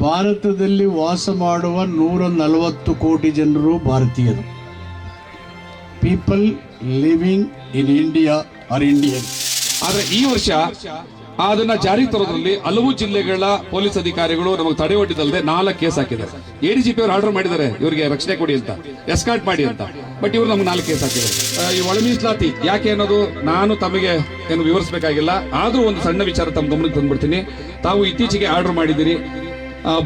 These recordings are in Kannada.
ಭಾರತದಲ್ಲಿ ವಾಸ ಮಾಡುವ ನೂರ ನಲವತ್ತು ಕೋಟಿ ಜನರು ಭಾರತೀಯರು. People living in India are Indian ಆದರೆ ಈ ವರ್ಷ ಅದನ್ನ ಜಾರಿ ತರೋದ್ರಲ್ಲಿ ಹಲವು ಜಿಲ್ಲೆಗಳ ಪೊಲೀಸ್ ಅಧಿಕಾರಿಗಳು ನಮಗೆ ತಡೆ ಒಡ್ಡಿದಲ್ಲದೆ ನಾಲ್ಕು ಕೇಸ್ ಹಾಕಿದ್ದಾರೆ. ಎಡಿಜಿಪಿ ಅವರು ಆರ್ಡರ್ ಮಾಡಿದ್ದಾರೆ, ಇವರಿಗೆ ರಕ್ಷಣೆ ಕೊಡಿ ಅಂತ, ಎಸ್ಕಾರ್ಟ್ ಮಾಡಿ ಅಂತ. ಬಟ್ ಇವರು ನಮ್ಗೆ ನಾಲ್ಕು ಕೇಸ್ ಹಾಕಿದ್ದಾರೆ. ಈ ಒಳ ಮೀಸಲಾತಿ ಯಾಕೆ ಅನ್ನೋದು ನಾನು ತಮಗೆ ಏನು ವಿವರಿಸಬೇಕಾಗಿಲ್ಲ. ಆದ್ರೂ ಒಂದು ಸಣ್ಣ ವಿಚಾರ ತಮ್ಮ ಗಮನಕ್ಕೆ ತಂದ್ಬಿಡ್ತೀನಿ. ತಾವು ಇತ್ತೀಚೆಗೆ ಆರ್ಡರ್ ಮಾಡಿದ್ದೀರಿ.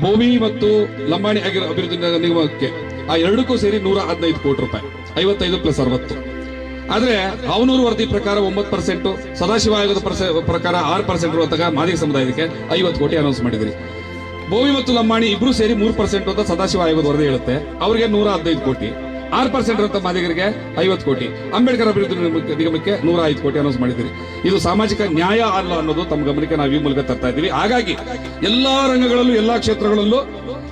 ಭೂಮಿ ಮತ್ತು ಲಂಬಾಣಿ ಆಗಿರೋ ಅಭಿವೃದ್ಧಿ ನಿಗಮಕ್ಕೆ ಆ ಎರಡಕ್ಕೂ ಸೇರಿ ನೂರ ಹದಿನೈದು ಕೋಟಿ ರೂಪಾಯಿ, ಐವತ್ತೈದು ಪ್ಲಸ್ ಅರವತ್ತು. ಆದ್ರೆ ಅವನೂರು ವರದಿ ಪ್ರಕಾರ ಒಂಬತ್ತು ಪರ್ಸೆಂಟ್ ಸದಾಶಿವ ಆಯೋಗದ ಪ್ರಕಾರ ಆರು ಪರ್ಸೆಂಟ್ ಇರುವಂತಹ ಮಾದಿಗ ಸಮುದಾಯಕ್ಕೆ ಐವತ್ತು ಕೋಟಿ ಅನೌನ್ಸ್ ಮಾಡಿದ್ರಿ. ಭೂಮಿ ಮತ್ತು ಲಂಬಾಣಿ ಇಬ್ರು ಸೇರಿ ಮೂರು ಪರ್ಸೆಂಟ್ ಅಂತ ಸದಾಶಿವ ಆಯೋಗದ ವರದಿ ಹೇಳುತ್ತೆ. ಅವರಿಗೆ ನೂರ ಹದಿನೈದು ಕೋಟಿ. ಆರು ಪರ್ಸೆಂಟ್ ಇರುತ್ತೆ ಮಾದಿಗರಿಗೆ ಐವತ್ತು ಕೋಟಿ. ಅಂಬೇಡ್ಕರ್ ಅಭಿವೃದ್ಧಿ ನಿಗಮಕ್ಕೆ- ನೂರ ಐದು ಕೋಟಿ ಅನೌನ್ಸ್ ಮಾಡಿದ್ರಿ ಇದು ಸಾಮಾಜಿಕ ನ್ಯಾಯ ಅಲ್ಲ ಅನ್ನೋದು ತಮ್ಮ ಗಮನಕ್ಕೆ ನಾವು ಈ ಮೂಲಕ ತರ್ತಾ ಇದ್ದೀವಿ. ಹಾಗಾಗಿ ಎಲ್ಲಾ ರಂಗಗಳಲ್ಲೂ, ಎಲ್ಲಾ ಕ್ಷೇತ್ರಗಳಲ್ಲೂ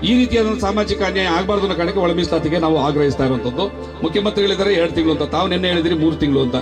ಈ ರೀತಿಯಾದ ಸಾಮಾಜಿಕ ಅನ್ಯಾಯ ಆಗಬಾರ್ದು ಅನ್ನೋ ಕಾರಣಕ್ಕೆ ಒಳಮೀಸಲಾತಿಗೆ ನಾವು ಆಗ್ರಹಿಸ್ತಾ ಇರುವಂತದ್ದು. ಮುಖ್ಯಮಂತ್ರಿಗಳಿದ್ದಾರೆ, ಎರಡು ತಿಂಗಳು ಅಂತ. ತಾವು ನಿನ್ನೆ ಹೇಳಿದ್ರಿ ಮೂರು ತಿಂಗಳು ಅಂತ.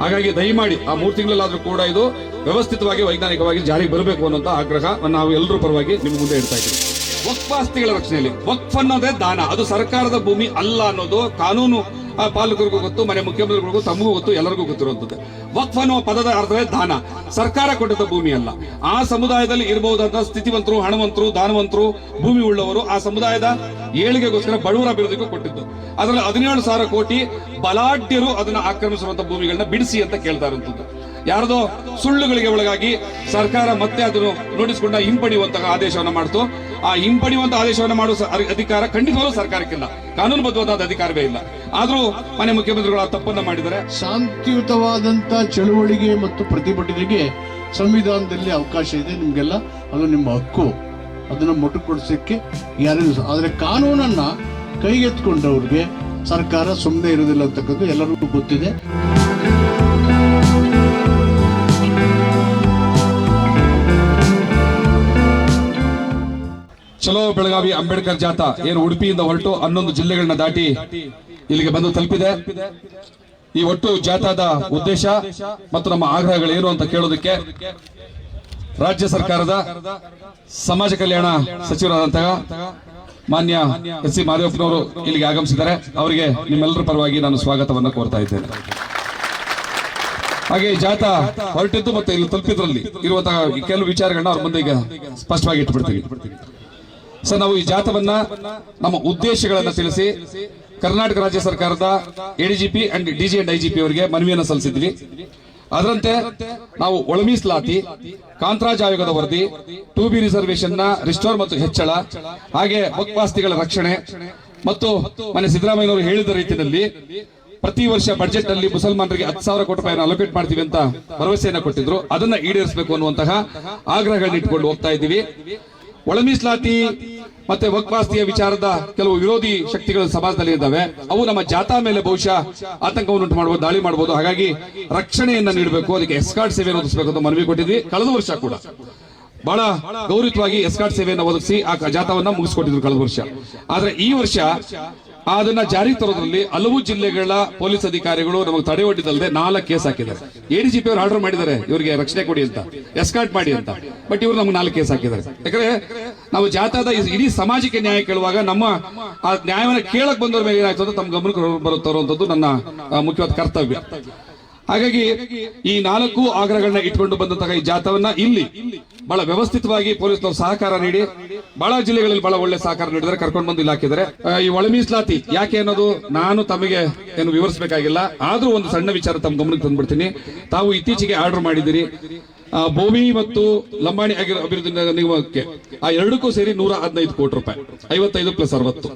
ಹಾಗಾಗಿ ದಯಮಾಡಿ ಆ ಮೂರು ತಿಂಗಳಲ್ಲಾದ್ರೂ ಕೂಡ ಇದು ವ್ಯವಸ್ಥಿತವಾಗಿ, ವೈಜ್ಞಾನಿಕವಾಗಿ ಜಾರಿಗೆ ಬರಬೇಕು ಅನ್ನೋಂಥ ಆಗ್ರಹ ನಾವು ಎಲ್ಲರೂ ಪರವಾಗಿ ನಿಮ್ಮ ಮುಂದೆ ಇಡ್ತಾ ಇದ್ದೀವಿ. ವಕ್ಫ್ ಆಸ್ತಿಗಳ ರಕ್ಷಣೆಯಲ್ಲಿ. ವಕ್ಫ್ ಅನ್ನೋದೇ ದಾನ. ಅದು ಸರ್ಕಾರದ ಭೂಮಿ ಅಲ್ಲ ಅನ್ನೋದು ಕಾನೂನು ಆ, ಪಾಲಕರಿಗೂ ಗೊತ್ತು ಮನೆ ಮುಖ್ಯಮಂತ್ರಿಗಳಿಗೂ ತಮಗೂ ಗೊತ್ತು ಎಲ್ಲರಿಗೂ ಗೊತ್ತಿರುವಂಥದ್ದು. ವಕ್ಫ್ ಅನ್ನುವ ಪದದ ಅರ್ಥವೇ ದಾನ. ಸರ್ಕಾರ ಕೊಟ್ಟದ ಭೂಮಿ ಅಲ್ಲ. ಆ ಸಮುದಾಯದಲ್ಲಿ ಇರಬಹುದಾದ ಸ್ಥಿತಿವಂತರು ಹಣವಂತರು ದಾನವಂತರು ಭೂಮಿ ಉಳ್ಳವರು ಆ ಸಮುದಾಯದ ಏಳಿಗೆಗೋಸ್ಕರ ಬಡವರ ಅಭಿವೃದ್ಧಿಗೂ ಕೊಟ್ಟಿದ್ದು. ಅದರಲ್ಲಿ ಹದಿನೇಳು ಸಾವಿರ ಕೋಟಿ ಬಲಾಢ್ಯರು ಅದನ್ನ ಆಕ್ರಮಿಸುವಂತ ಭೂಮಿಗಳನ್ನ ಬಿಡಿಸಿ ಅಂತ ಕೇಳ್ತಾ ಇರುವಂತದ್ದು ಯಾರದೋ ಸುಳ್ಳುಗಳಿಗೆ ಒಳಗಾಗಿ ಸರ್ಕಾರ ಮತ್ತೆ ಅದನ್ನು ನೋಟಿಸ್ಕೊಂಡ ಹಿಂಪಡೆಯುವಂತಹ ಆದೇಶವನ್ನ ಮಾಡ್ತು. ಆ ಹಿಂಪಡೆಯುವಂತಹ ಆದೇಶವನ್ನ ಮಾಡುವ ಅಧಿಕಾರ ಖಂಡಿತವಾಗ್ಲೂ ಸರ್ಕಾರಕ್ಕಿಲ್ಲ. ಕಾನೂನುಬದ್ಧವಾದ ಅಧಿಕಾರವೇ ಇಲ್ಲ. ಆದ್ರೂ ಮನೆ ಮುಖ್ಯಮಂತ್ರಿಗಳು ಆ ತಪ್ಪನ್ನ ಮಾಡಿದ್ದಾರೆ. ಶಾಂತಿಯುತವಾದಂತ ಚಳುವಳಿಗೆ ಮತ್ತು ಪ್ರತಿಭಟನೆಗೆ ಸಂವಿಧಾನದಲ್ಲಿ ಅವಕಾಶ ಇದೆ ನಿಮ್ಗೆಲ್ಲ. ಅದು ನಿಮ್ಮ ಹಕ್ಕು. ಅದನ್ನ ಮೊಟಕುಗೊಳಿಸಕ್ಕೆ ಯಾರಿಗೂ ಆದರೆ ಆದ್ರೆ ಕಾನೂನನ್ನ ಕೈಗೆತ್ಕೊಂಡವ್ರಿಗೆ ಸರ್ಕಾರ ಸುಮ್ಮನೆ ಇರೋದಿಲ್ಲ ಅಂತಕ್ಕದ್ದು ಎಲ್ಲರಿಗೂ ಗೊತ್ತಿದೆ. ಚಲೋ ಬೆಳಗಾವಿ ಅಂಬೇಡ್ಕರ್ ಜಾಥಾ ಏನು ಉಡುಪಿಯಿಂದ ಹೊರಟು ಹನ್ನೊಂದು ಜಿಲ್ಲೆಗಳನ್ನ ದಾಟಿ ಇಲ್ಲಿಗೆ ಬಂದು ತಲುಪಿದೆ. ಈ ಒಟ್ಟು ಜಾಥಾದ ಉದ್ದೇಶ ಮತ್ತು ನಮ್ಮ ಆಗ್ರಹಗಳು ಏನು ಅಂತ ಕೇಳೋದಕ್ಕೆ ರಾಜ್ಯ ಸರ್ಕಾರದ ಸಮಾಜ ಕಲ್ಯಾಣ ಸಚಿವರಾದಂತಹ ಮಾನ್ಯ ಎಸ್ ಸಿ ಮಾದೇವಪ್ಪನವರು ಇಲ್ಲಿಗೆ ಆಗಮಿಸಿದ್ದಾರೆ. ಅವರಿಗೆ ನಿಮ್ಮೆಲ್ಲರ ಪರವಾಗಿ ನಾನು ಸ್ವಾಗತವನ್ನು ಕೋರ್ತಾ ಇದ್ದೇನೆ. ಹಾಗೆ ಜಾಥಾ ಹೊರಟಿದ್ದು ಮತ್ತೆ ಇಲ್ಲಿ ತಲುಪಿದ್ರಲ್ಲಿ ಇರುವಂತಹ ಕೆಲವು ವಿಚಾರಗಳನ್ನ ಅವ್ರ ಮುಂದೆ ಈಗ ಸ್ಪಷ್ಟವಾಗಿ ಇಟ್ಬಿಡ್ತೀವಿ. ಸರ್, ನಾವು ಈ ಜಾಥವನ್ನ ನಮ್ಮ ಉದ್ದೇಶಗಳನ್ನ ತಿಳಿಸಿ ಕರ್ನಾಟಕ ರಾಜ್ಯ ಸರ್ಕಾರದ ADGP and DG and IGP ಅವರಿಗೆ ಮನವಿಯನ್ನು ಸಲ್ಲಿಸಿದ್ವಿ. ಅದರಂತೆ ನಾವು ಒಳಮೀಸಲಾತಿ ಕಾಂತರಾಜ್ ಆಯೋಗದ ವರದಿ, ಟೂ ಬಿ ರಿಸರ್ವೇಶನ್ನ ರಿಸ್ಟೋರ್ ಮತ್ತು ಹೆಚ್ಚಳ, ಹಾಗೆ ಬಕ್ವಾಸ್ತಿಗಳ ರಕ್ಷಣೆ ಮತ್ತು ಮನೆ ಸಿದ್ದರಾಮಯ್ಯನವರು ಹೇಳಿದ ರೀತಿಯಲ್ಲಿ ಪ್ರತಿ ವರ್ಷ ಬಜೆಟ್ನಲ್ಲಿ ಮುಸಲ್ಮಾನರಿಗೆ ಹತ್ತು ಸಾವಿರ ಕೋಟಿ ರೂಪಾಯಿ ಅಲೋಕೇಟ್ ಮಾಡ್ತೀವಿ ಅಂತ ಭರವಸೆಯನ್ನ ಕೊಟ್ಟಿದ್ರು. ಅದನ್ನ ಈಡೇರಿಸಬೇಕು ಅನ್ನುವಂತಹ ಆಗ್ರಹಗಳನ್ನ ಇಟ್ಕೊಂಡು ಹೋಗ್ತಾ ಇದ್ದೀವಿ. ಒಳ ಮೀಸಲಾತಿ ಮತ್ತೆ ವಕ್ವಾಸ್ತಿಯ ವಿಚಾರದ ಕೆಲವು ವಿರೋಧಿ ಶಕ್ತಿಗಳು ಸಮಾಜದಲ್ಲಿ ಇದ್ದಾವೆ. ಅವು ನಮ್ಮ ಜಾತಾ ಮೇಲೆ ಬಹುಶಃ ಆತಂಕವನ್ನು ಉಂಟು ಮಾಡಬಹುದು ದಾಳಿ ಮಾಡಬಹುದು ಹಾಗಾಗಿ ರಕ್ಷಣೆಯನ್ನ ನೀಡಬೇಕು, ಅದಕ್ಕೆ ಎಸ್ಕಾರ್ಟ್ ಸೇವೆಯನ್ನು ಒದಗಿಸಬೇಕು ಅಂತ ಮನವಿ ಕೊಟ್ಟಿದ್ವಿ. ಕಳೆದ ವರ್ಷ ಕೂಡ. ಬಹಳ ಗೌರವವಾಗಿ ಎಸ್ಕಾರ್ಟ್ ಸೇವೆಯನ್ನು ಒದಗಿಸಿ ಆ ಜಾಥಾವನ್ನ ಮುಗಿಸ್ಕೊಟ್ಟಿದ್ರು ಕಳೆದ ವರ್ಷ. ಆದ್ರೆ ಈ ವರ್ಷ ಅದನ್ನ ಜಾರಿ ತರೋದ್ರಲ್ಲಿ ಹಲವು ಜಿಲ್ಲೆಗಳ ಪೊಲೀಸ್ ಅಧಿಕಾರಿಗಳು ನಮಗೆ ತಡೆ ನಾಲ್ಕು ಕೇಸ್ ಹಾಕಿದ್ದಾರೆ. ಎಡಿಜಿಪಿ ಅವರು ಆರ್ಡರ್ ಮಾಡಿದ್ದಾರೆ, ಇವರಿಗೆ ರಕ್ಷಣೆ ಕೊಡಿ ಅಂತ, ಎಸ್ಕಾರ್ಟ್ ಮಾಡಿ ಅಂತ. ಬಟ್ ಇವರು ನಮ್ಗೆ ನಾಲ್ಕು ಕೇಸ್ ಹಾಕಿದ್ದಾರೆ. ಯಾಕಂದ್ರೆ ನಾವು ಜಾಥಾದ ಈ- ಇಡೀ ಸಮಾಜಕ್ಕೆ ನ್ಯಾಯ ಕೇಳುವಾಗ ನಮ್ಮ ಆ ನ್ಯಾಯವನ್ನ ಕೇಳಕ್ ಬಂದವ್ರ ಮೇಲೆ ಏನಾಯ್ತು ಅಂತ ತಮ್ಮ ಗಮನಕ್ಕೆ ಬರು- ಅಂತದ್ದು ನನ್ನ ಮುಖ್ಯವಾದ ಕರ್ತವ್ಯ. ಹಾಗಾಗಿ ಈ ನಾಲ್ಕು ಆಗ್ರಹಗಳನ್ನ ಇಟ್ಕೊಂಡು ಬಂದಂತಹ ಈ ಜಾಥವನ್ನ ಇಲ್ಲಿ ಬಹಳ ವ್ಯವಸ್ಥಿತವಾಗಿ ಪೊಲೀಸ್ನವರು ಸಹಕಾರ ನೀಡಿ, ಬಹಳ ಜಿಲ್ಲೆಗಳಲ್ಲಿ ಬಹಳ ಒಳ್ಳೆ ಸಹಕಾರ ನೀಡಿದರೆ ಕರ್ಕೊಂಡು ಬಂದು ಇಲ್ಲಿ ಈ ಒಳ ಮೀಸಲಾತಿ ಯಾಕೆ ಅನ್ನೋದು ನಾನು ತಮಗೆ ಏನು ವಿವರಿಸಬೇಕಾಗಿಲ್ಲ. ಆದ್ರೂ ಒಂದು ಸಣ್ಣ ವಿಚಾರ ತಮ್ಮ ಗಮನಕ್ಕೆ ತಂದ್ಬಿಡ್ತೀನಿ. ತಾವು ಇತ್ತೀಚೆಗೆ ಆರ್ಡರ್ ಮಾಡಿದ್ದೀರಿ. ಭೂಮಿ ಮತ್ತು ಲಂಬಾಣಿ ಅಭಿವೃದ್ಧಿ ನಿಗಮಕ್ಕೆ ಆ ಎರಡಕ್ಕೂ ಸೇರಿ ನೂರ ಹದಿನೈದು ಕೋಟಿ ರೂಪಾಯಿ, ಐವತ್ತೈದು ಪ್ಲಸ್ ಅರವತ್ತು.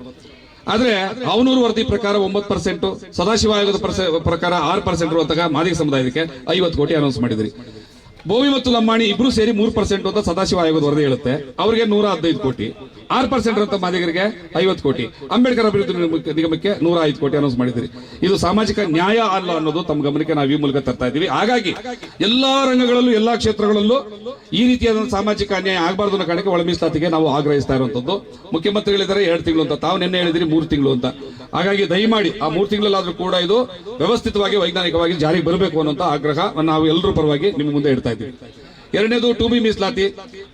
ಆದ್ರೆ ಅವನೂರು ವರದಿ ಪ್ರಕಾರ ಒಂಬತ್ತು ಪರ್ಸೆಂಟ್ ಸದಾಶಿವ ಆಯೋಗದ ಪ್ರಕಾರ ಆರು ಪರ್ಸೆಂಟ್ ಮಾದಿಗ ಸಮುದಾಯಕ್ಕೆ ಐವತ್ತು ಕೋಟಿ ಅನೌನ್ಸ್ ಮಾಡಿದ್ರಿ. ಬೋವಿ ಮತ್ತು ಲಂಬಾಣಿ ಇಬ್ರು ಸೇರಿ ಮೂರು ಪರ್ಸೆಂಟ್ ಅಂತ ಸದಾಶಿವ ಆಯೋಗದ ವರದಿ ಹೇಳುತ್ತೆ. ಅವರಿಗೆ ನೂರ ಹದಿನೈದು ಕೋಟಿ. ಆರು ಪರ್ಸೆಂಟ್ ಅಂತ ಮಾದಿಗರಿಗೆ ಐವತ್ತು ಕೋಟಿ. ಅಂಬೇಡ್ಕರ್ ಅಭಿವೃದ್ಧಿ ನಿಗಮಕ್ಕೆ- ನೂರ ಐದು ಕೋಟಿ ಅನೌನ್ಸ್ ಮಾಡಿದ್ರಿ ಇದು ಸಾಮಾಜಿಕ ನ್ಯಾಯ ಅಲ್ಲ ಅನ್ನೋದು ತಮ್ಮ ಗಮನಕ್ಕೆ ನಾವು ಈ ಮೂಲಕ ತರ್ತಾ ಇದೀವಿ ಹಾಗಾಗಿ ಎಲ್ಲಾ ರಂಗಗಳಲ್ಲೂ, ಎಲ್ಲಾ ಕ್ಷೇತ್ರಗಳಲ್ಲೂ ಈ ರೀತಿಯಾದ ಸಾಮಾಜಿಕ ಅನ್ಯಾಯ ಆಗಬಾರ್ದು ಅನ್ನೋ ಕಾರಣಕ್ಕೆ ಒಳ ಮೀಸಲಾತಿಗೆ ನಾವು ಆಗ್ರಹಿಸ್ತಾ ಇರುವಂತದ್ದು. ಮುಖ್ಯಮಂತ್ರಿಗಳಿದ್ದಾರೆ, ಎರಡು ತಿಂಗಳು ಅಂತ. ತಾವು ನಿನ್ನೆ ಹೇಳಿದ್ರಿ ಮೂರು ತಿಂಗಳು ಅಂತ. ಹಾಗಾಗಿ ದಯಮಾಡಿ ಆ ಮೂರು ತಿಂಗಳಲ್ಲಾದ್ರೂ ಕೂಡ ಇದು ವ್ಯವಸ್ಥಿತವಾಗಿ, ವೈಜ್ಞಾನಿಕವಾಗಿ ಜಾರಿಗೆ ಬರಬೇಕು ಅನ್ನೋಂಥ ಆಗ್ರಹ ನಾವು ಎಲ್ಲರೂ ಪರವಾಗಿ ನಿಮ್ಮ ಮುಂದೆ ಇಡ್ತಾ ಇದ್ದೀವಿ ಎರಡನೇದು ಟು ಬಿ ಮೀಸಲಾತಿ.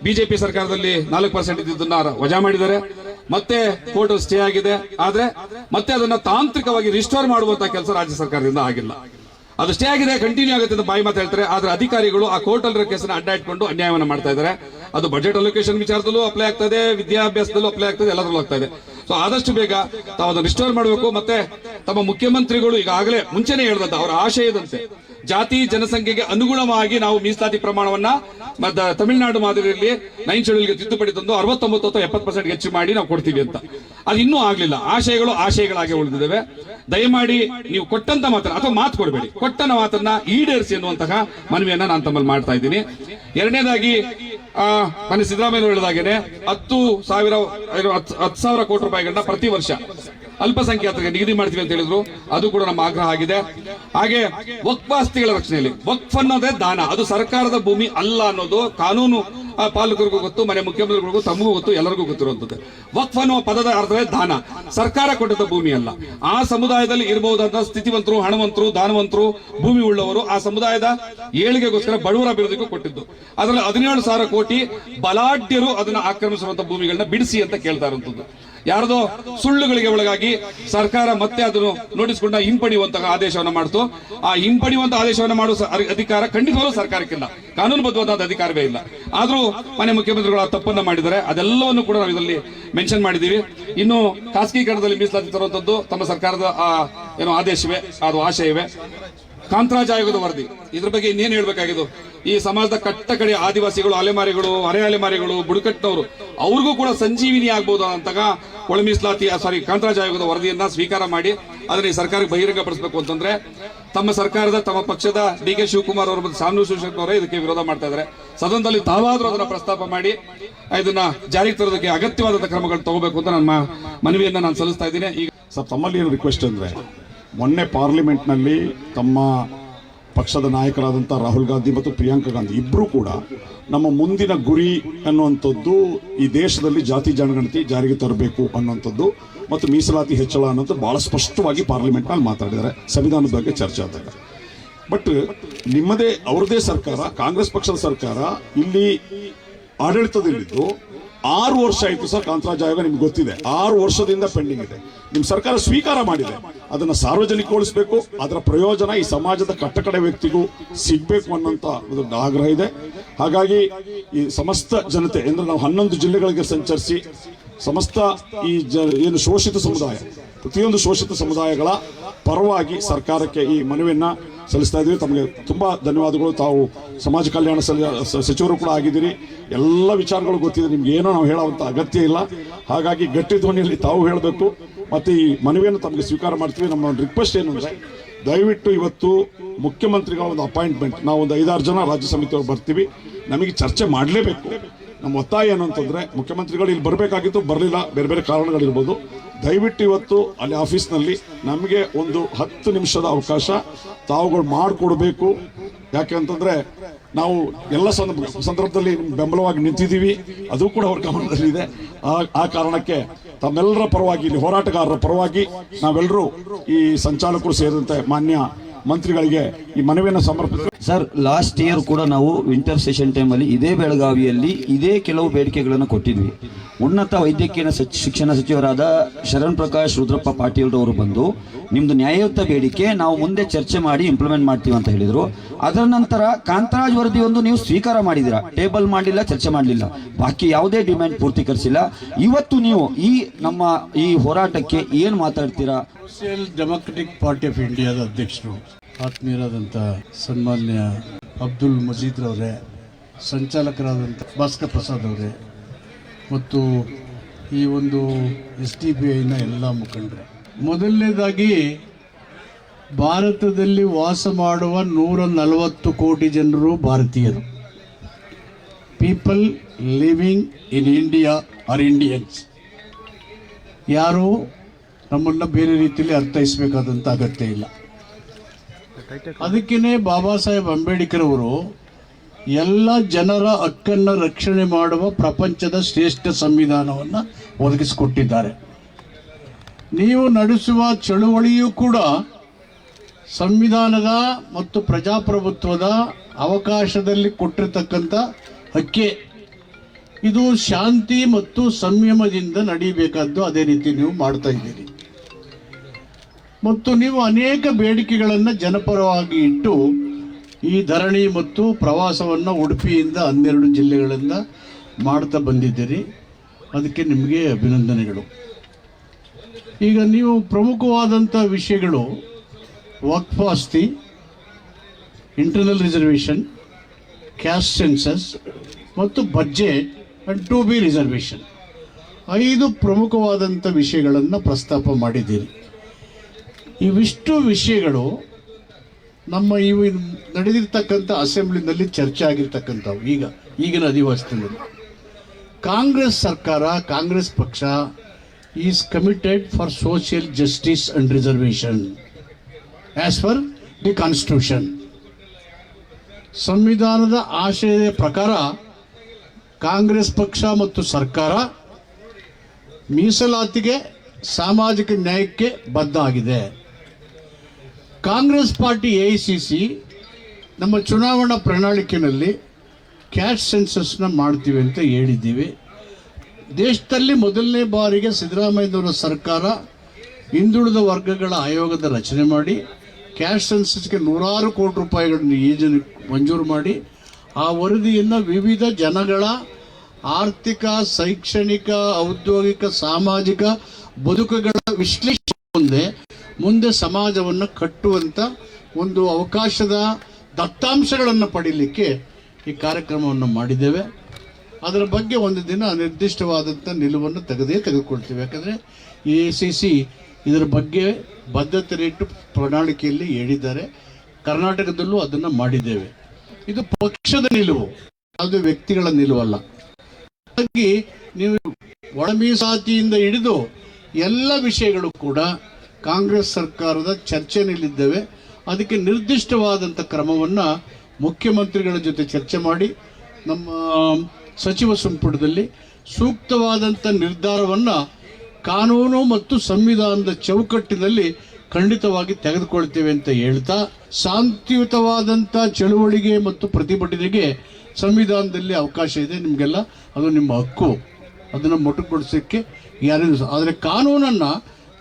ಬಿಜೆಪಿ ಸರ್ಕಾರದಲ್ಲಿ ನಾಲ್ಕು ಪರ್ಸೆಂಟ್ ಇದ್ದಿದ್ದನ್ನ ವಜಾ ಮಾಡಿದ್ದಾರೆ. ಮತ್ತೆ ಕೋರ್ಟ್ ಸ್ಟೇ ಆಗಿದೆ. ಆದ್ರೆ ಮತ್ತೆ ಅದನ್ನ ತಾಂತ್ರಿಕವಾಗಿ ರಿಸ್ಟೋರ್ ಮಾಡುವಂತ ಕೆಲಸ ರಾಜ್ಯ ಸರ್ಕಾರದಿಂದ ಆಗಿಲ್ಲ. ಅದು ಸ್ಟೇ ಆಗಿದೆ ಕಂಟಿನ್ಯೂ ಆಗುತ್ತೆ ಅಂತ ಬಾಯಿ ಮಾತು ಹೇಳ್ತಾರೆ. ಆದ್ರೆ ಅಧಿಕಾರಿಗಳು ಆ ಕೋರ್ಟ್ ಅಲ್ಲಿರೋ ಕೇಸನ್ನ ಅಡ್ಡ ಇಟ್ಕೊಂಡು ಅನ್ಯಾಯವನ್ನು ಮಾಡ್ತಾ ಇದ್ದಾರೆ. ಅದು ಬಜೆಟ್ ಅಲೋಕೇಶನ್ ವಿಚಾರದಲ್ಲೂ ಅಪ್ಲೈ ಆಗ್ತದೆ, ವಿದ್ಯಾಭ್ಯಾಸದಲ್ಲೂ ಅಪ್ಲೈ ಆಗ್ತದೆ, ಎಲ್ಲದರಲ್ಲೂ ಆಗ್ತಾ ಇದೆ. ಸೊ ಆದಷ್ಟು ಬೇಗ ತಾವು ಅದನ್ನು ರಿಸ್ಟೋರ್ ಮಾಡಬೇಕು. ಮತ್ತೆ ತಮ್ಮ ಮುಖ್ಯಮಂತ್ರಿಗಳು ಈಗಾಗಲೇ ಮುಂಚೆನೆ ಹೇಳಿದಂತ, ಅವರ ಆಶಯದಂತೆ ಜಾತಿ ಜನಸಂಖ್ಯೆಗೆ ಅನುಗುಣವಾಗಿ ನಾವು ಮೀಸಲಾತಿ ಪ್ರಮಾಣವನ್ನ ತಮಿಳುನಾಡು ಮಾದರಿಯಲ್ಲಿ ನೈನ್ ಶೆಡ್ಯೂಲ್ಗೆ ತಿದ್ದುಪಡಿ ತಂದು ಅರವತ್ತೊಂಬತ್ತು ಅಥವಾ ಎಪ್ಪತ್ತು ಪರ್ಸೆಂಟ್ ಹೆಚ್ಚು ಮಾಡಿ ನಾವು ಕೊಡ್ತೀವಿ ಅಂತ. ಅದು ಇನ್ನೂ ಆಗ್ಲಿಲ್ಲ. ಆಶಯಗಳು ಆಶಯಗಳಾಗಿ ಉಳಿದಿದ್ದಾವೆ. ದಯಮಾಡಿ ನೀವು ಕೊಟ್ಟಂತ ಮಾತನ್ನ ಅಥವಾ ಮಾತು ಕೊಡಬೇಡಿ. ಕೊಟ್ಟನ ಮಾತನ್ನ ಈಡೇರಿಸಿ ಎನ್ನುವಂತಹ ಮನವಿಯನ್ನ ನಾನು ತಮ್ಮಲ್ಲಿ ಮಾಡ್ತಾ ಇದ್ದೀನಿ. ಎರಡನೇದಾಗಿ ಮನೆ ಸಿದ್ದರಾಮಯ್ಯ ಹೇಳಿದಾಗೇನೆ, ಹತ್ತು ಸಾವಿರ ಹತ್ತು ಸಾವಿರ ಕೋಟಿ ರೂಪಾಯಿಗಳನ್ನ ಪ್ರತಿ ವರ್ಷ ಅಲ್ಪಸಂಖ್ಯಾತರಿಗೆ ನಿಗದಿ ಮಾಡ್ತೀವಿ ಅಂತ ಹೇಳಿದ್ರು. ಅದು ಕೂಡ ನಮ್ಮ ಆಗ್ರಹ ಆಗಿದೆ. ಹಾಗೆ ವಕ್ಫಾಸ್ತಿಗಳ ರಕ್ಷಣೆಯಲ್ಲಿ, ವಕ್ಫ್ ಅನ್ನೋದೇ ದಾನ. ಅದು ಸರ್ಕಾರದ ಭೂಮಿ ಅಲ್ಲ ಅನ್ನೋದು ಕಾನೂನು ಪಾಲಕರಿಗೂ ಗೊತ್ತು ಮನೆ ಮುಖ್ಯಮಂತ್ರಿಗಳಿಗೂ ತಮಗೂ ಗೊತ್ತು, ಎಲ್ಲರಿಗೂ ಗೊತ್ತಿರುವಂಥದ್ದು. ವಕ್ಫ್ ಅನ್ನುವ ಪದದ ಅರ್ಥವೇ ದಾನ. ಸರ್ಕಾರ ಕೊಟ್ಟದ ಭೂಮಿ ಅಲ್ಲ. ಆ ಸಮುದಾಯದಲ್ಲಿ ಇರಬಹುದಾದ ಸ್ಥಿತಿವಂತರು, ಹಣವಂತರು, ದಾನವಂತರು, ಭೂಮಿ ಉಳ್ಳವರು ಆ ಸಮುದಾಯದ ಏಳಿಗೆಗೋಸ್ಕರ ಬಡವರ ಅಭಿವೃದ್ಧಿಗೂ ಕೊಟ್ಟಿದ್ದು. ಅದರಲ್ಲಿ ಹದಿನೇಳು ಸಾವಿರ ಕೋಟಿ ಬಲಾಢ್ಯರು ಅದನ್ನ ಆಕ್ರಮಿಸುವಂತ ಭೂಮಿಗಳನ್ನ ಬಿಡಿಸಿ ಅಂತ ಕೇಳ್ತಾ ಇರುವಂತದ್ದು ಯಾರದೋ ಸುಳ್ಳುಗಳಿಗೆ ಒಳಗಾಗಿ ಸರ್ಕಾರ ಮತ್ತೆ ಅದನ್ನು ನೋಟಿಸ್ಕೊಂಡ ಹಿಂಪಡೆಯುವಂತಹ ಆದೇಶವನ್ನ ಮಾಡ್ತು. ಆ ಹಿಂಪಡೆಯುವಂತಹ ಆದೇಶವನ್ನ ಮಾಡುವ ಅಧಿಕಾರ ಖಂಡಿತವಾಗ್ಲೂ ಸರ್ಕಾರಕ್ಕಿಲ್ಲ. ಕಾನೂನುಬದ್ಧವಾದ ಅಧಿಕಾರವೇ ಇಲ್ಲ. ಆದ್ರೂ ಮನೆ ಮುಖ್ಯಮಂತ್ರಿಗಳು ಆ ತಪ್ಪನ್ನ ಮಾಡಿದ್ದಾರೆ. ಅದೆಲ್ಲವನ್ನು ಕೂಡ ನಾವು ಇದರಲ್ಲಿ ಮೆನ್ಷನ್ ಮಾಡಿದ್ದೀವಿ. ಇನ್ನು ಖಾಸಗೀಕರಣದಲ್ಲಿ ಮೀಸಲಾತಿ ತರುವಂತದ್ದು ತಮ್ಮ ಸರ್ಕಾರದ, ಆ, ಏನೋ ಆದೇಶವೇ, ಅದು ಆಶಯವೇ. ಕಾಂತರಾಜ ಆಯೋಗದ ವರದಿ. ಇದ್ರ ಬಗ್ಗೆ ಇನ್ನೇನು ಹೇಳ್ಬೇಕಾಗಿದ್ದು? ಈ ಸಮಾಜದ ಕಟ್ಟ ಕಡೆ ಆದಿವಾಸಿಗಳು, ಅಲೆಮಾರಿಗಳು, ಅರೆ ಅಲೆಮಾರಿಗಳು ಬುಡಕಟ್ಟನವರು ಅವ್ರಿಗೂ ಕೂಡ ಸಂಜೀವಿನಿ ಆಗ್ಬೋದು ಅಂತಾಗ ಒಳ ಮೀಸಲಾತಿ ಸಾರಿ ಕಾಂತರಾಜ್ ಆಯೋಗದ ವರದಿಯನ್ನ ಸ್ವೀಕಾರ ಮಾಡಿ ಅದನ್ನ ಈ ಸರ್ಕಾರಕ್ಕೆ ಬಹಿರಂಗಪಡಿಸಬೇಕು ಅಂತಂದ್ರೆ ತಮ್ಮ ಸರ್ಕಾರದ, ತಮ್ಮ ಪಕ್ಷದ ಡಿ ಕೆ ಶಿವಕುಮಾರ್ ಅವರು ಮತ್ತು ಸಾನು ಶಿವಶಂಕರ್ ಅವರೇ ಇದಕ್ಕೆ ವಿರೋಧ ಮಾಡ್ತಾ ಇದ್ದಾರೆ. ಸದನದಲ್ಲಿ ತಾವಾದರೂ ಅದನ್ನ ಪ್ರಸ್ತಾಪ ಮಾಡಿ ಇದನ್ನ ಜಾರಿಗೆ ತರೋದಕ್ಕೆ ಅಗತ್ಯವಾದಂತಹ ಕ್ರಮಗಳು ತಗೋಬೇಕು ಅಂತ ನನ್ನ ಮನವಿಯನ್ನ ನಾನು ಸಲ್ಲಿಸ್ತಾ ಇದ್ದೀನಿ. ಈಗ ಸರ್, ತಮ್ಮಲ್ಲಿ ಏನು ರಿಕ್ವೆಸ್ಟ್ ಅಂದ್ರೆ, ಮೊನ್ನೆ ಪಾರ್ಲಿಮೆಂಟ್ನಲ್ಲಿ ತಮ್ಮ ಪಕ್ಷದ ನಾಯಕರಾದಂಥ ರಾಹುಲ್ ಗಾಂಧಿ ಮತ್ತು ಪ್ರಿಯಾಂಕಾ ಗಾಂಧಿ ಇಬ್ಬರೂ ಕೂಡ ನಮ್ಮ ಮುಂದಿನ ಗುರಿ ಅನ್ನುವಂಥದ್ದು ಈ ದೇಶದಲ್ಲಿ ಜಾತಿ ಜನಗಣತಿ ಜಾರಿಗೆ ತರಬೇಕು ಅನ್ನುವಂಥದ್ದು ಮತ್ತು ಮೀಸಲಾತಿ ಹೆಚ್ಚಳ ಅನ್ನೋದು ಭಾಳ ಸ್ಪಷ್ಟವಾಗಿ ಪಾರ್ಲಿಮೆಂಟ್ನಲ್ಲಿ ಮಾತಾಡಿದ್ದಾರೆ. ಸಂವಿಧಾನದ ಬಗ್ಗೆ ಚರ್ಚೆ ಆದಾಗ. ಬಟ್ ನಿಮ್ಮದೇ ಅವ್ರದೇ ಸರ್ಕಾರ, ಕಾಂಗ್ರೆಸ್ ಪಕ್ಷದ ಸರ್ಕಾರ ಇಲ್ಲಿ ಆಡಳಿತದಲ್ಲಿದ್ದು ಆರು ವರ್ಷ ಆಯಿತು ಸರ್ ಕಾಂತರಾಜ್ ಆಯೋಗ, ನಿಮ್ಗೆ ಗೊತ್ತಿದೆ. ಆರು ವರ್ಷದಿಂದ ಪೆಂಡಿಂಗ್ ಇದೆ. ನಿಮ್ಮ ಸರ್ಕಾರ ಸ್ವೀಕಾರ ಮಾಡಿದೆ. ಅದನ್ನು ಸಾರ್ವಜನಿಕಗೊಳಿಸಬೇಕು. ಅದರ ಪ್ರಯೋಜನ ಈ ಸಮಾಜದ ಕಟ್ಟಕಡೆ ವ್ಯಕ್ತಿಗೂ ಸಿಗಬೇಕು ಅನ್ನೋಂಥ ಒಂದು ಆಗ್ರಹ ಇದೆ. ಹಾಗಾಗಿ ಈ ಸಮಸ್ತ ಜನತೆ, ಅಂದ್ರೆ ನಾವು ಹನ್ನೊಂದು ಜಿಲ್ಲೆಗಳಿಗೆ ಸಂಚರಿಸಿ ಸಮಸ್ತ ಈ ಜ, ಏನು ಶೋಷಿತ ಸಮುದಾಯ, ಪ್ರತಿಯೊಂದು ಶೋಷಿತ ಸಮುದಾಯಗಳ ಪರವಾಗಿ ಸರ್ಕಾರಕ್ಕೆ ಈ ಮನವಿಯನ್ನ ಸಲ್ಲಿಸ್ತಾ ಇದ್ದೀವಿ. ತಮಗೆ ತುಂಬ ಧನ್ಯವಾದಗಳು. ತಾವು ಸಮಾಜ ಕಲ್ಯಾಣ ಸಚಿವರು ಕೂಡ ಆಗಿದ್ದೀರಿ. ಎಲ್ಲ ವಿಚಾರಗಳು ಗೊತ್ತಿದೆ. ನಿಮ್ಗೆ ಏನೋ ನಾವು ಹೇಳೋವಂಥ ಅಗತ್ಯ ಇಲ್ಲ. ಹಾಗಾಗಿ ಗಟ್ಟಿ ಧ್ವನಿಯಲ್ಲಿ ತಾವು ಹೇಳಬೇಕು. ಮತ್ತು ಈ ಮನವಿಯನ್ನು ತಮಗೆ ಸ್ವೀಕಾರ ಮಾಡ್ತೀವಿ. ನಮ್ಮ ರಿಕ್ವೆಸ್ಟ್ ಏನು ಅಂದರೆ, ದಯವಿಟ್ಟು ಇವತ್ತು ಮುಖ್ಯಮಂತ್ರಿಗಳ ಒಂದು ಅಪಾಯಿಂಟ್ಮೆಂಟ್ ನಾವು ಒಂದು ಐದಾರು ಜನ ರಾಜ್ಯ ಸಮಿತಿಯವರು ಬರ್ತೀವಿ. ನಮಗೆ ಚರ್ಚೆ ಮಾಡಲೇಬೇಕು. ನಮ್ಮ ಒತ್ತಾಯ ಏನು ಅಂತಂದರೆ, ಮುಖ್ಯಮಂತ್ರಿಗಳು ಇಲ್ಲಿ ಬರಬೇಕಾಗಿತ್ತು, ಬರಲಿಲ್ಲ. ಬೇರೆ ಬೇರೆ ಕಾರಣಗಳಿರ್ಬೋದು. ದಯವಿಟ್ಟು ಇವತ್ತು ಅಲ್ಲಿ ಆಫೀಸ್ನಲ್ಲಿ ನಮಗೆ ಒಂದು ಹತ್ತು ನಿಮಿಷದ ಅವಕಾಶ. ತಾವುಗಳು ಮಾಡಿಕೊಡ್ಬೇಕು. ಯಾಕೆ ಅಂತಂದ್ರೆ ನಾವು ಎಲ್ಲ ಸಂದರ್ಭ, ಸಂದರ್ಭದಲ್ಲಿ ಬೆಂಬಲವಾಗಿ ನಿಂತಿದ್ದೀವಿ. ಅದು ಕೂಡ ಅವ್ರ ಗಮನದಲ್ಲಿದೆ. ಆ ಕಾರಣಕ್ಕೆ ತಮ್ಮೆಲ್ಲರ ಪರವಾಗಿ, ಇಲ್ಲಿ ಹೋರಾಟಗಾರರ ಪರವಾಗಿ ನಾವೆಲ್ಲರೂ ಈ ಸಂಚಾಲಕರು ಸೇರಿದಂತೆ ಮಾನ್ಯ ಮಂತ್ರಿಗಳಿಗೆ ಈ ಮನವಿಯನ್ನು ಸಮರ್ಪಿಸಿ ಸರ್ ಲಾಸ್ಟ್ ಇಯರ್ ಕೂಡ ನಾವು ವಿಂಟರ್ ಸೆಷನ್ ಟೈಮಲ್ಲಿ ಇದೇ ಬೆಳಗಾವಿಯಲ್ಲಿ ಇದೇ ಕೆಲವು ಬೇಡಿಕೆಗಳನ್ನು ಕೊಟ್ಟಿದ್ವಿ. ಉನ್ನತ ವೈದ್ಯಕೀಯ ಸಚ್- ಶಿಕ್ಷಣ ಸಚಿವರಾದ ಶರಣ್ ಪ್ರಕಾಶ್ ರುದ್ರಪ್ಪ ಪಾಟೀಲ್ ಅವರು ಬಂದು ನಿಮ್ಮದು ನ್ಯಾಯಯುತ ಬೇಡಿಕೆ ನಾವು ಮುಂದೆ ಚರ್ಚೆ ಮಾಡಿ ಇಂಪ್ಲಿಮೆಂಟ್ ಮಾಡ್ತೀವಿ ಅಂತ ಹೇಳಿದರು. ಅದರ ನಂತರ ಕಾಂತರಾಜ್ ವರದಿ ಒಂದು ನೀವು ಸ್ವೀಕಾರ ಮಾಡಿದಿರಾ ಟೇಬಲ್ ಮಾಡಲಿಲ್ಲ ಚರ್ಚೆ ಮಾಡಲಿಲ್ಲ. ಬಾಕಿ ಯಾವುದೇ ಡಿಮ್ಯಾಂಡ್ ಪೂರ್ತೀಕರಿಸಿಲ್ಲ. ಇವತ್ತು ನೀವು ಈ ನಮ್ಮ ಈ ಹೋರಾಟಕ್ಕೆ ಏನು ಮಾತಾಡ್ತೀರಾ? ಸೋಷಿಯಲ್ ಡೆಮೊಕ್ರೆಟಿಕ್ ಪಾರ್ಟಿ ಆಫ್ ಇಂಡಿಯಾದ ಅಧ್ಯಕ್ಷರು. ಆತ್ಮೀಯರಾದಂಥ ಸನ್ಮಾನ್ಯ ಅಬ್ದುಲ್ ಮಜೀದ್ ಅವರೇ ಸಂಚಾಲಕರಾದಂಥ ಭಾಸ್ಕರ್ ಪ್ರಸಾದ್ ಅವರೇ ಮತ್ತು ಈ ಒಂದು ಎಸ್ ಟಿ ಬಿ ಐನ ಎಲ್ಲ ಮುಖಂಡರು. ಮೊದಲನೇದಾಗಿ ಭಾರತದಲ್ಲಿ ವಾಸ ಮಾಡುವ ನೂರ ನಲವತ್ತು ಕೋಟಿ ಜನರು ಭಾರತೀಯರು. People living in India are Indians ಯಾರು ನಮ್ಮನ್ನು ಬೇರೆ ರೀತಿಯಲ್ಲಿ ಅರ್ಥೈಸಬೇಕಾದಂಥ ಅಗತ್ಯ ಇಲ್ಲ. ಅದಕ್ಕೇನೆ ಬಾಬಾ ಸಾಹೇಬ್ ಅಂಬೇಡ್ಕರ್ ಅವರು ಎಲ್ಲ ಜನರ ಹಕ್ಕನ್ನು ರಕ್ಷಣೆ ಮಾಡುವ ಪ್ರಪಂಚದ ಶ್ರೇಷ್ಠ ಸಂವಿಧಾನವನ್ನು ಒದಗಿಸಿಕೊಟ್ಟಿದ್ದಾರೆ. ನೀವು ನಡೆಸುವ ಚಳುವಳಿಯೂ ಕೂಡ ಸಂವಿಧಾನದ ಮತ್ತು ಪ್ರಜಾಪ್ರಭುತ್ವದ ಅವಕಾಶದಲ್ಲಿ ಕೊಟ್ಟಿರತಕ್ಕಂಥ ಹಕ್ಕೆ. ಇದು ಶಾಂತಿ ಮತ್ತು ಸಂಯಮದಿಂದ ನಡೀಬೇಕಾದ್ದು ಅದೇ ರೀತಿ ನೀವು ಮಾಡ್ತಾ ಇದ್ದೀರಿ. ಮತ್ತು ನೀವು ಅನೇಕ ಬೇಡಿಕೆಗಳನ್ನು ಜನಪರವಾಗಿ ಇಟ್ಟು ಈ ಧರಣಿ ಮತ್ತು ಪ್ರವಾಸವನ್ನು ಉಡುಪಿಯಿಂದ ಹನ್ನೆರಡು ಜಿಲ್ಲೆಗಳಿಂದ ಮಾಡ್ತಾ ಬಂದಿದ್ದೀರಿ. ಅದಕ್ಕೆ ನಿಮಗೆ ಅಭಿನಂದನೆಗಳು. ಈಗ ನೀವು ಪ್ರಮುಖವಾದಂಥ ವಿಷಯಗಳು ವಕ್ಫ್ ಆಸ್ತಿ ಇಂಟರ್ನಲ್ ರಿಸರ್ವೇಷನ್ ಕ್ಯಾಶ್ ಸೆನ್ಸಸ್ ಮತ್ತು budget and two B reservation ಐದು ಪ್ರಮುಖವಾದಂಥ ವಿಷಯಗಳನ್ನು ಪ್ರಸ್ತಾಪ ಮಾಡಿದ್ದೀರಿ. ಇವಿಷ್ಟು ವಿಷಯಗಳು ನಮ್ಮ ಇವು ನಡೆದಿರ್ತಕ್ಕಂಥ ಅಸೆಂಬ್ಲಿನಲ್ಲಿ ಚರ್ಚೆ ಆಗಿರ್ತಕ್ಕಂಥವು. ಈಗ, ಈಗಿನ ಅಧಿವಾಸದಲ್ಲಿ ಕಾಂಗ್ರೆಸ್ ಸರ್ಕಾರ, ಕಾಂಗ್ರೆಸ್ ಪಕ್ಷ is committed for social justice and reservation as per the constitution ಸಂವಿಧಾನದ ಆಶಯದ ಪ್ರಕಾರ ಕಾಂಗ್ರೆಸ್ ಪಕ್ಷ ಮತ್ತು ಸರ್ಕಾರ ಮೀಸಲಾತಿಗೆ, ಸಾಮಾಜಿಕ ನ್ಯಾಯಕ್ಕೆ ಬದ್ಧ ಆಗಿದೆ. ಕಾಂಗ್ರೆಸ್ ಪಾರ್ಟಿ ಎ ನಮ್ಮ ಚುನಾವಣಾ ಪ್ರಣಾಳಿಕೆಯಲ್ಲಿ ಕ್ಯಾಶ್ ಸೆನ್ಸಸ್ನ ಮಾಡ್ತೀವಿ ಅಂತ ಹೇಳಿದ್ದೀವಿ. ದೇಶದಲ್ಲಿ ಮೊದಲನೇ ಬಾರಿಗೆ ಸಿದ್ದರಾಮಯ್ಯನವರ ಸರ್ಕಾರ ಹಿಂದುಳಿದ ವರ್ಗಗಳ ಆಯೋಗದ ರಚನೆ ಮಾಡಿ, ಕ್ಯಾಶ್ ಸೆನ್ಸಸ್ಗೆ ನೂರಾರು ಕೋಟಿ ರೂಪಾಯಿಗಳನ್ನು ಯೋಜನೆ ಮಂಜೂರು ಮಾಡಿ, ಆ ವರದಿಯನ್ನು ವಿವಿಧ ಜನಗಳ ಆರ್ಥಿಕ, ಶೈಕ್ಷಣಿಕ, ಔದ್ಯೋಗಿಕ, ಸಾಮಾಜಿಕ ಬದುಕುಗಳ ವಿಶ್ಲೇಷಣೆ ಮುಂದೆ ಮುಂದೆ ಸಮಾಜವನ್ನು ಕಟ್ಟುವಂಥ ಒಂದು ಅವಕಾಶದ ದತ್ತಾಂಶಗಳನ್ನು ಪಡೀಲಿಕ್ಕೆ ಈ ಕಾರ್ಯಕ್ರಮವನ್ನು ಮಾಡಿದ್ದೇವೆ. ಅದರ ಬಗ್ಗೆ ಒಂದು ದಿನ ನಿರ್ದಿಷ್ಟವಾದಂಥ ನಿಲುವನ್ನು ತೆಗೆದೇ ತೆಗೆದುಕೊಳ್ತೀವಿ. ಯಾಕಂದರೆ ಎ ಸಿ ಸಿ ಇದರ ಬಗ್ಗೆ ಬದ್ಧತೆ ರೇಟು ಪ್ರಣಾಳಿಕೆಯಲ್ಲಿ ಹೇಳಿದ್ದಾರೆ. ಕರ್ನಾಟಕದಲ್ಲೂ ಅದನ್ನು ಮಾಡಿದ್ದೇವೆ. ಇದು ಪಕ್ಷದ ನಿಲುವು ಅದು ವ್ಯಕ್ತಿಗಳ ನಿಲುವಲ್ಲ. ಹಾಗಾಗಿ ನೀವು ಒಳಮೀಸಾತಿಯಿಂದ ಹಿಡಿದು ಎಲ್ಲ ವಿಷಯಗಳು ಕೂಡ ಕಾಂಗ್ರೆಸ್ ಸರ್ಕಾರದ ಚರ್ಚೆಯಲ್ಲಿದ್ದೇವೆ. ಅದಕ್ಕೆ ನಿರ್ದಿಷ್ಟವಾದಂಥ ಕ್ರಮವನ್ನು ಮುಖ್ಯಮಂತ್ರಿಗಳ ಜೊತೆ ಚರ್ಚೆ ಮಾಡಿ, ನಮ್ಮ ಸಚಿವ ಸಂಪುಟದಲ್ಲಿ ಸೂಕ್ತವಾದಂಥ ನಿರ್ಧಾರವನ್ನು ಕಾನೂನು ಮತ್ತು ಸಂವಿಧಾನದ ಚೌಕಟ್ಟಿನಲ್ಲಿ ಖಂಡಿತವಾಗಿ ತೆಗೆದುಕೊಳ್ತೇವೆ ಅಂತ ಹೇಳ್ತಾ ಶಾಂತಿಯುತವಾದಂಥ ಚಳುವಳಿಗೆ ಮತ್ತು ಪ್ರತಿಭಟನೆಗೆ ಸಂವಿಧಾನದಲ್ಲಿ ಅವಕಾಶ ಇದೆ ನಿಮಗೆಲ್ಲ. ಅದು ನಿಮ್ಮ ಹಕ್ಕು. ಅದನ್ನು ಮೊಟಕುಗೊಳಿಸೋಕ್ಕೆ ಯಾರಿಗೂ ಆದರೆ ಕಾನೂನನ್ನು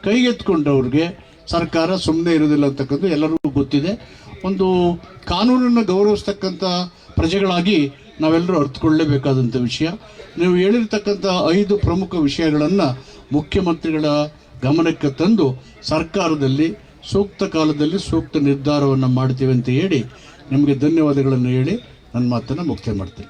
ಕೈಗೆತ್ಕೊಂಡವ್ರಿಗೆ ಸರ್ಕಾರ ಸುಮ್ಮನೆ ಇರೋದಿಲ್ಲ ಅಂತಕ್ಕಂಥ ಎಲ್ಲರಿಗೂ ಗೊತ್ತಿದೆ. ಒಂದು ಕಾನೂನನ್ನು ಗೌರವಿಸ್ತಕ್ಕಂಥ ಪ್ರಜೆಗಳಾಗಿ ನಾವೆಲ್ಲರೂ ಅರ್ಥಕೊಳ್ಳೇಬೇಕಾದಂಥ ವಿಷಯ. ನೀವು ಹೇಳಿರ್ತಕ್ಕಂಥ ಐದು ಪ್ರಮುಖ ವಿಷಯಗಳನ್ನು ಮುಖ್ಯಮಂತ್ರಿಗಳ ಗಮನಕ್ಕೆ ತಂದು ಸರ್ಕಾರದಲ್ಲಿ ಸೂಕ್ತ ಕಾಲದಲ್ಲಿ ಸೂಕ್ತ ನಿರ್ಧಾರವನ್ನು ಮಾಡ್ತೀವಿ ಅಂತ ಹೇಳಿ ನಿಮಗೆ ಧನ್ಯವಾದಗಳನ್ನು ಹೇಳಿ ನನ್ನ ಮಾತನ್ನು ಮುಕ್ತಾಯ ಮಾಡ್ತೀನಿ.